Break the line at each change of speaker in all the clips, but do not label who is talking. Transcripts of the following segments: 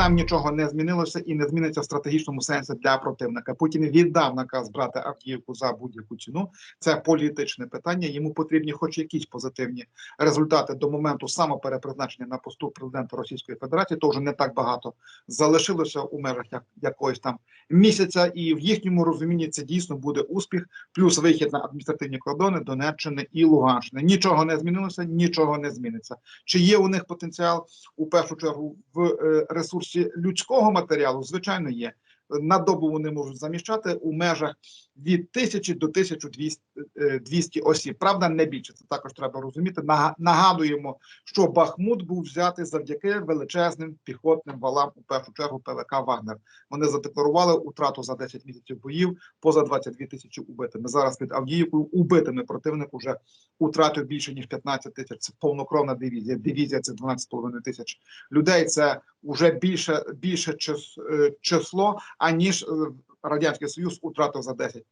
там нічого не змінилося і не зміниться в стратегічному сенсі для противника. Путін віддав наказ брати Авдіївку за будь-яку ціну. Це політичне питання. Йому потрібні, хоч якісь позитивні результати до моменту самоперепризначення на посту президента Російської Федерації. То вже не так багато залишилося у межах як якоїсь там місяця, і в їхньому розумінні це дійсно буде успіх, плюс вихід на адміністративні кордони Донеччини і Луганщини. Нічого не змінилося, нічого не зміниться. Чи є у них потенціал у першу чергу в е, ресурсі людського матеріалу? Звичайно, є. На добу вони можуть заміщати у межах від тисячі до 1200 е, 200 осіб. Правда, не більше. Це також треба розуміти. Нага- Нагадуємо, що Бахмут був взятий завдяки величезним піхотним валам у першу чергу ПВК Вагнер. Вони задекларували утрату за 10 місяців боїв поза 22 тисячі убитими. Зараз під Авдіївкою убитими противник уже утратив більше ніж 15 тисяч. Це повнокровна дивізія. Дивізія це 12,5 тисяч людей. Це вже більше більше е, число аніж е, радянський союз утратив за 10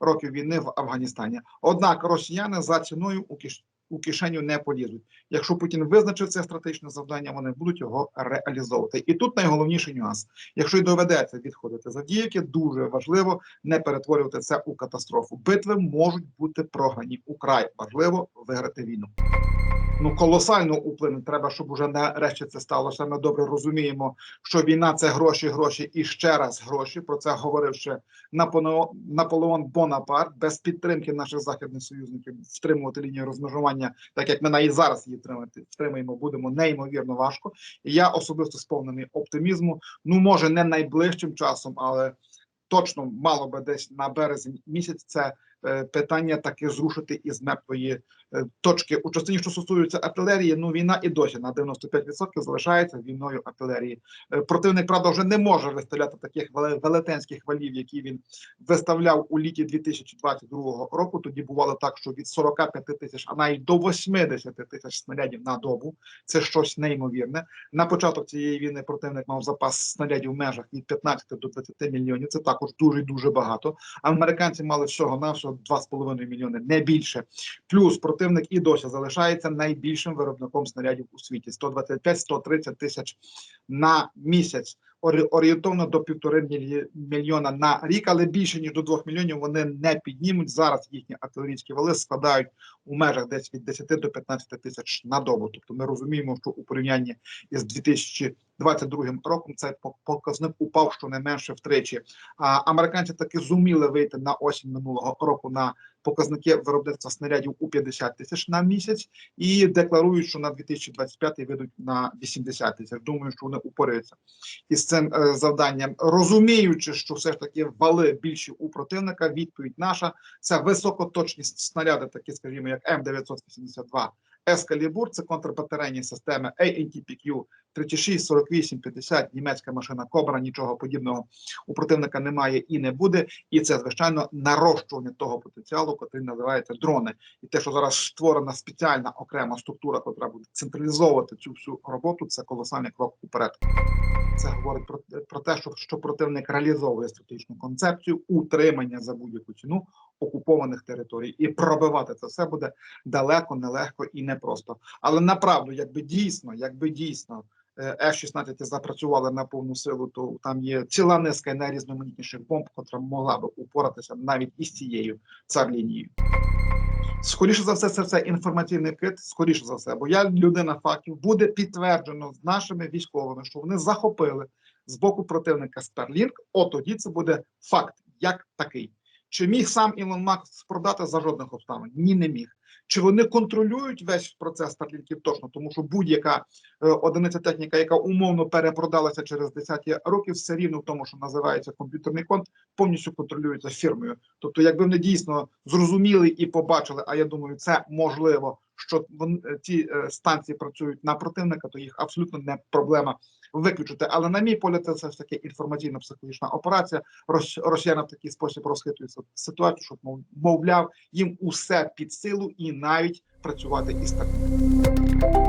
років війни в Афганістані. Однак росіяни за ціною у киш у кишеню не полізуть. Якщо Путін визначив це стратегічне завдання, вони будуть його реалізовувати. І тут найголовніший нюанс: якщо й доведеться відходити з Авдіївки, дуже важливо не перетворювати це у катастрофу. Битви можуть бути програні. Украй важливо виграти війну. Ну, колосально вплине. Треба, щоб уже нарешті це сталося. Ми добре розуміємо, що війна це гроші, гроші і ще раз гроші. Про це говорив ще Наполеон Бонапарт без підтримки наших західних союзників втримувати лінію розмежування, так як ми на і зараз її втримати втримаємо, будемо неймовірно важко. І я особисто сповнений оптимізму. Ну, може, не найближчим часом, але точно мало би десь на березень місяць це питання таки зрушити із мертвої е, точки у частині, що стосується артилерії. Ну війна і досі на 95% залишається війною артилерії. Е, Противник правда вже не може виставляти таких велетенських валів, які він виставляв у літі 2022 року. Тоді бувало так, що від 45 тисяч, а навіть до 80 тисяч снарядів на добу. Це щось неймовірне. На початок цієї війни противник мав запас снарядів в межах від 15 до 20 мільйонів. Це також дуже дуже багато. Американці мали всього навсього 2,5 мільйони, не більше. Плюс противник і досі залишається найбільшим виробником снарядів у світі: 125-130 тисяч на місяць. Орієнтовно до півтори мільйона на рік, але більше ніж до двох мільйонів вони не піднімуть. Зараз їхні артилерійські вали складають у межах десь від 10 до 15 тисяч на добу. Тобто ми розуміємо, що у порівнянні із 2022 роком цей по- показник упав щонайменше втричі. А американці таки зуміли вийти на осінь минулого року на показники виробництва снарядів у 50 тисяч на місяць і декларують, що на 2025 вийдуть на 80 тисяч. Думаю, що вони упораються із цим е, завданням, розуміючи, що все ж таки вали більші у противника. Відповідь наша це високоточні снаряди, такі, скажімо, як М982 Ескалібур, це контрбатарейні системи ANTPQ 36, 48, 50, німецька машина Кобра, нічого подібного у противника немає і не буде. І це звичайно нарощування того потенціалу, який називається дрони. І те, що зараз створена спеціальна окрема структура, яка буде централізовувати цю всю роботу, це колосальний крок уперед. Це говорить про, про те, що, що противник реалізовує стратегічну концепцію утримання за будь-яку ціну окупованих територій, і пробивати це все буде далеко, нелегко і непросто. Але направду, якби дійсно, якби дійсно е, F-16 запрацювали на повну силу, то там є ціла низка найрізноманітніших бомб, котра могла би упоратися навіть із цією цар-лінією. Скоріше за все, це все інформаційний кит, скоріше за все, бо я людина фактів буде підтверджено з нашими військовими, що вони захопили з боку противника Starlink, от тоді це буде факт, як такий. Чи міг сам Ілон Макс продати за жодних обставин? Ні, не міг. Чи вони контролюють весь процес старлінків точно, тому що будь-яка е, одиниця техніка, яка умовно перепродалася через десятки років, все рівно в тому, що називається комп'ютерний конт, повністю контролюється фірмою. Тобто, якби вони дійсно зрозуміли і побачили, а я думаю, це можливо, що вон, е, ці е, станції працюють на противника, то їх абсолютно не проблема виключити. Але на мій погляд, це все ж таки інформаційно-психологічна операція. Рос, росіяни в такий спосіб розхитують ситуацію, щоб мов- мовляв їм усе під силу і навіть працювати із таким.